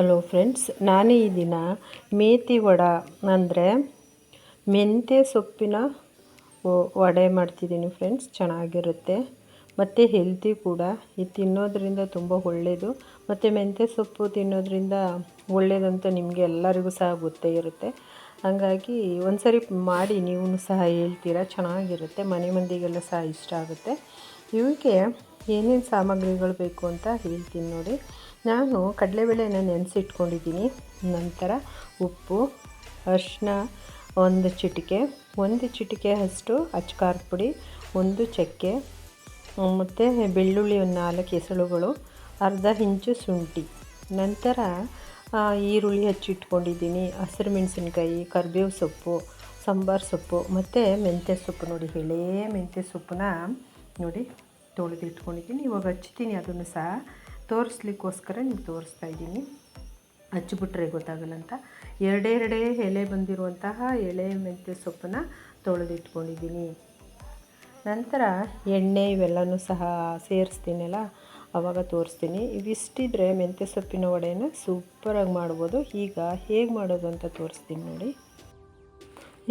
Hello friends ನಾನು ಈ ದಿನ ಮೇತಿ ವಡ ಅಂದರೆ ಮೆಂತ್ಯ ಸೊಪ್ಪಿನ ವಡೆ ಮಾಡ್ತಿದ್ದೀನಿ ಫ್ರೆಂಡ್ಸ್ ಚೆನ್ನಾಗಿರುತ್ತೆ. ಮತ್ತು ಹೆಲ್ತಿ ಕೂಡ. ಇದು ತಿನ್ನೋದ್ರಿಂದ ತುಂಬ ಒಳ್ಳೆಯದು ಮತ್ತು ಮೆಂತ್ಯ ಸೊಪ್ಪು ತಿನ್ನೋದ್ರಿಂದ ಒಳ್ಳೆಯದಂತ ನಿಮಗೆ ಎಲ್ಲರಿಗೂ ಸಹ ಗೊತ್ತೇ ಇರುತ್ತೆ. ಹಾಗಾಗಿ ಒಂದ್ಸರಿ ಮಾಡಿ ನೀವು ಸಹ ಹೇಳ್ತೀರಾ, ಚೆನ್ನಾಗಿರುತ್ತೆ. ಮನೆ ಮಂದಿಗೆಲ್ಲ ಸಹ ಇಷ್ಟ ಆಗುತ್ತೆ. ಇವಕ್ಕೆ ಏನೇನು ಸಾಮಗ್ರಿಗಳು ಬೇಕು ಅಂತ ಹೇಳ್ತೀನಿ ನೋಡಿ. ನಾನು ಕಡಲೆಬೇಳೆನ ನೆನೆಸಿಟ್ಕೊಂಡಿದ್ದೀನಿ. ನಂತರ ಉಪ್ಪು ಅರಿಶಿನ ಒಂದು ಚಿಟಿಕೆ ಒಂದು ಚಿಟಿಕೆ ಅಷ್ಟು ಅಚ್ಕಾರದ ಪುಡಿ, ಒಂದು ಚಕ್ಕೆ, ಮತ್ತು ಬೆಳ್ಳುಳ್ಳಿ ಒಂದು ನಾಲ್ಕು ಹೆಸಳುಗಳು ಅರ್ಧ ಇಂಚು ಶುಂಠಿ. ನಂತರ ಈರುಳ್ಳಿ ಹಚ್ಚಿಟ್ಕೊಂಡಿದ್ದೀನಿ ಹಸಿರು ಮೆಣಸಿನ್ಕಾಯಿ ಕರಿಬೇವು ಸೊಪ್ಪು, ಸಾಂಬಾರು ಸೊಪ್ಪು, ಮತ್ತು ಮೆಂತ್ಯ ಸೊಪ್ಪು ನೋಡಿ, ಎಳೇ ಮೆಂತ್ಯ ಸೊಪ್ಪನ್ನ ನೋಡಿ ತೊಳೆದಿಟ್ಕೊಂಡಿದ್ದೀನಿ. ಇವಾಗ ಹಚ್ತೀನಿ ಅದನ್ನು ಸಹ ತೋರಿಸ್ಲಿಕ್ಕೋಸ್ಕರ ನಿಮ್ಗೆ ತೋರಿಸ್ತಾ ಇದ್ದೀನಿ. ಹಚ್ಚಿಬಿಟ್ರೆ ಗೊತ್ತಾಗಲ್ಲ ಅಂತ ಎರಡೆರಡೇ ಎಲೆ ಬಂದಿರುವಂತಹ ಎಳೆ ಮೆಂತ್ಯ ಸೊಪ್ಪನ್ನ ತೊಳೆದಿಟ್ಕೊಂಡಿದ್ದೀನಿ. ನಂತರ ಎಣ್ಣೆ ಇವೆಲ್ಲನೂ ಸಹ ಸೇರಿಸ್ತೀನಲ್ಲ ಆವಾಗ ತೋರಿಸ್ತೀನಿ. ಇವಿಷ್ಟಿದ್ರೆ ಮೆಂತ್ಯ ಸೊಪ್ಪಿನ ವಡೆನ ಸೂಪರಾಗಿ ಮಾಡ್ಬೋದು. ಈಗ ಹೇಗೆ ಮಾಡೋದು ಅಂತ ತೋರಿಸ್ತೀನಿ ನೋಡಿ.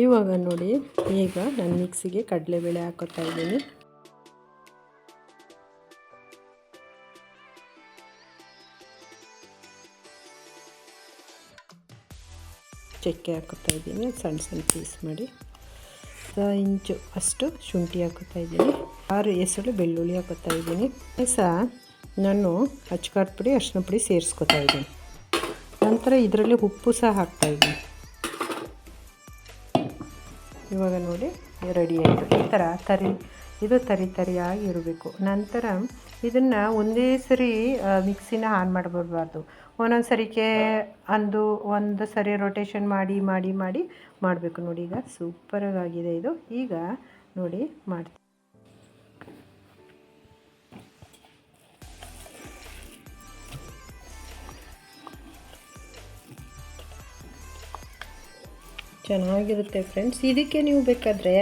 ಇವಾಗ ನೋಡಿ, ಈಗ ನಾನು ಮಿಕ್ಸಿಗೆ ಕಡಲೆಬೇಳೆ ಹಾಕೋತಾ ಇದ್ದೀನಿ. ಚಕ್ಕೆ ಹಾಕುತ್ತಾ ಇದ್ದೀನಿ, ಸಣ್ಣ ಸಣ್ಣ ಪೀಸ್ ಮಾಡಿ. ಇಂಚು ಅಷ್ಟು ಶುಂಠಿ ಹಾಕುತ್ತಾ ಇದ್ದೀನಿ, ಆರು ಎಸಳು ಬೆಳ್ಳುಳ್ಳಿ ಹಾಕುತ್ತಾ ಇದ್ದೀನಿ. ಸಹ ನಾನು ಅಚ್ಕಾರದ ಪುಡಿ ಅರ್ಶಿನ ಪುಡಿ ಸೇರಿಸ್ಕೊತಾ ಇದ್ದೀನಿ. ನಂತರ ಇದರಲ್ಲಿ ಉಪ್ಪು ಸಹ ಹಾಕ್ತಾ ಇದ್ದೀನಿ. ಇವಾಗ ನೋಡಿ ರೆಡಿ ಆಯಿತು ಈ ಥರ ತರಿ ಇದು ತರಿ ತರಿಯಾಗಿ ಇರಬೇಕು. ನಂತರ ಇದನ್ನು ಒಂದೇ ಸರಿ ಮಿಕ್ಸಿನ ಆನ್ ಮಾಡಿಬಿಡ್ಬಾರ್ದು. ಒಂದೊಂದು ಸರಿಕೆ ಅಂದು ಒಂದು ಸರಿ ರೊಟೇಷನ್ ಮಾಡಿ ಮಾಡಿ ಮಾಡಿ ಮಾಡಬೇಕು ನೋಡಿ ಈಗ. ಸೂಪರಾಗಿದೆ ಇದು. ಈಗ ನೋಡಿ ಮಾಡ್ತೀನಿ. ಚೆನ್ನಾಗಿರುತ್ತೆ ಫ್ರೆಂಡ್ಸ್ ಇದಕ್ಕೆ ನೀವು ಬೇಕಾದರೆ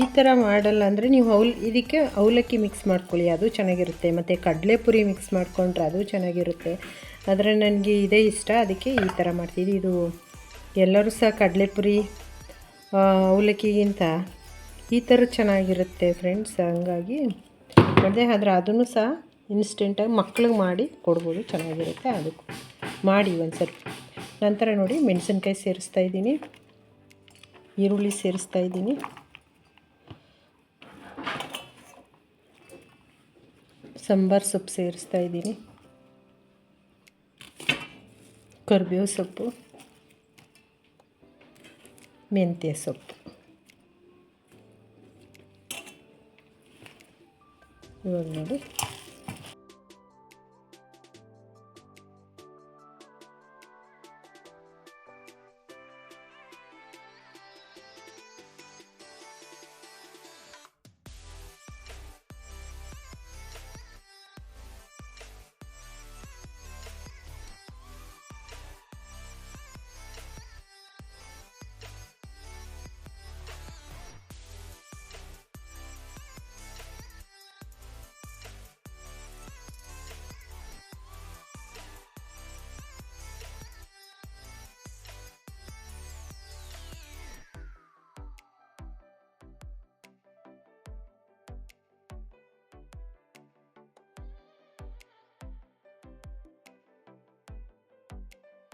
ಈ ಥರ ಮಾಡಲ್ಲ ಅಂದರೆ ನೀವು ಔಲ್ ಇದಕ್ಕೆ ಅವಲಕ್ಕಿ ಮಿಕ್ಸ್ ಮಾಡ್ಕೊಳ್ಳಿ, ಅದು ಚೆನ್ನಾಗಿರುತ್ತೆ. ಮತ್ತು ಕಡಲೆಪುರಿ ಮಿಕ್ಸ್ ಮಾಡಿಕೊಂಡ್ರೆ ಅದು ಚೆನ್ನಾಗಿರುತ್ತೆ. ಆದರೆ ನನಗೆ ಇದೇ ಇಷ್ಟ, ಅದಕ್ಕೆ ಈ ಥರ ಮಾಡ್ತೀವಿ ಇದು ಎಲ್ಲರೂ ಸಹ ಕಡಲೆಪುರಿ ಅವಲಕ್ಕಿಗಿಂತ ಈ ಥರ ಚೆನ್ನಾಗಿರುತ್ತೆ ಫ್ರೆಂಡ್ಸ್ ಹಂಗಾಗಿ ಮಾಡಿದೆ ಆದರೆ ಅದನ್ನು ಸಹ ಇನ್ಸ್ಟೆಂಟಾಗಿ ಮಕ್ಳಿಗೆ ಮಾಡಿ ಕೊಡ್ಬೋದು, ಚೆನ್ನಾಗಿರುತ್ತೆ ಅದಕ್ಕೂ. ಮಾಡಿ ಒಂದು ಸರಿ ನಂತರ ನೋಡಿ ಮೆಣಸಿನ್ಕಾಯಿ ಸೇರಿಸ್ತಾ ಇದ್ದೀನಿ. ಈರುಳ್ಳಿ ಸೇರಿಸ್ತಾ ಇದ್ದೀನಿ. ಸಾಂಬಾರು ಸೊಪ್ಪು ಸೇರಿಸ್ತಾ ಇದ್ದೀನಿ. ಕರಿಬೇವು ಸೊಪ್ಪು ಮೆಂತ್ಯ ಸೊಪ್ಪು. ಇವಾಗ ನೋಡಿ.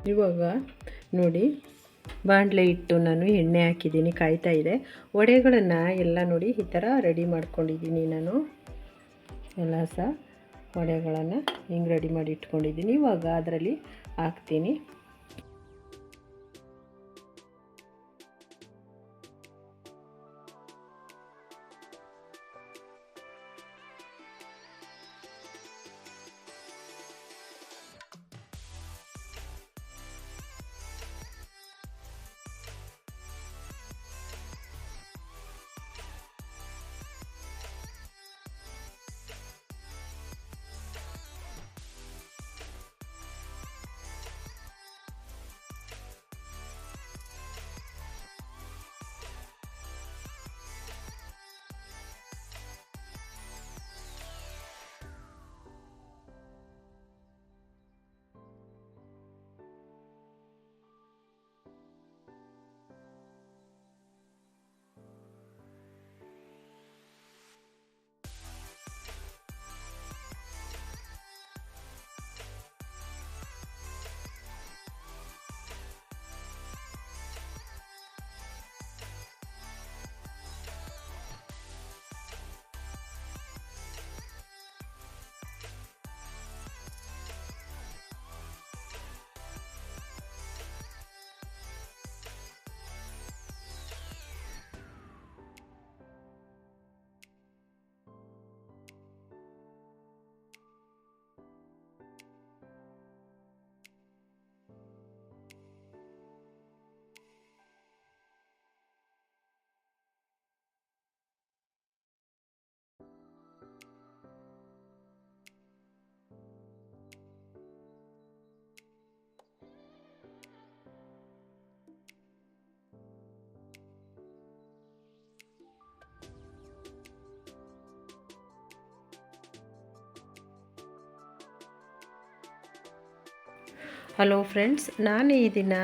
ಇವಾಗ ನೋಡಿ ಬಾಂಡ್ಲೆ ಇಟ್ಟು ನಾನು ಎಣ್ಣೆ ಹಾಕಿದ್ದೀನಿ, ಕಾಯ್ತಾ ಇದೆ. ವಡೆಗಳನ್ನು ಎಲ್ಲ ನೋಡಿ ಈ ಥರ ರೆಡಿ ಮಾಡ್ಕೊಂಡಿದ್ದೀನಿ ನಾನು. ಎಲ್ಲ ಸಹ ವಡೆಗಳನ್ನು ಹಿಂಗೆ ರೆಡಿ ಮಾಡಿ ಇಟ್ಕೊಂಡಿದ್ದೀನಿ. ಇವಾಗ ಅದರಲ್ಲಿ ಹಾಕ್ತೀನಿ. ಹಲೋ ಫ್ರೆಂಡ್ಸ್, ನಾನು ಈ ದಿನ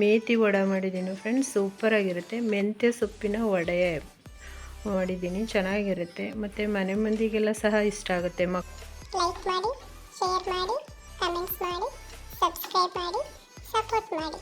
ಮೇಥಿ ವಡೆ ಮಾಡಿದ್ದೀನಿ ಫ್ರೆಂಡ್ಸ್, ಸೂಪರಾಗಿರುತ್ತೆ. ಮೆಂತ್ಯ ಸೊಪ್ಪಿನ ವಡೆ ಮಾಡಿದ್ದೀನಿ, ಚೆನ್ನಾಗಿರುತ್ತೆ. ಮತ್ತು ಮನೆ ಮಂದಿಗೆಲ್ಲ ಸಹ ಇಷ್ಟ ಆಗುತ್ತೆ. ಮಕ್ ಲೈಕ್ ಮಾಡಿ ಶೇರ್ ಮಾಡಿ ಕಮೆಂಟ್ಸ್ ಮಾಡಿ ಸಬ್ಸ್ಕ್ರೈಬ್ ಮಾಡಿ ಸಪೋರ್ಟ್ ಮಾಡಿ.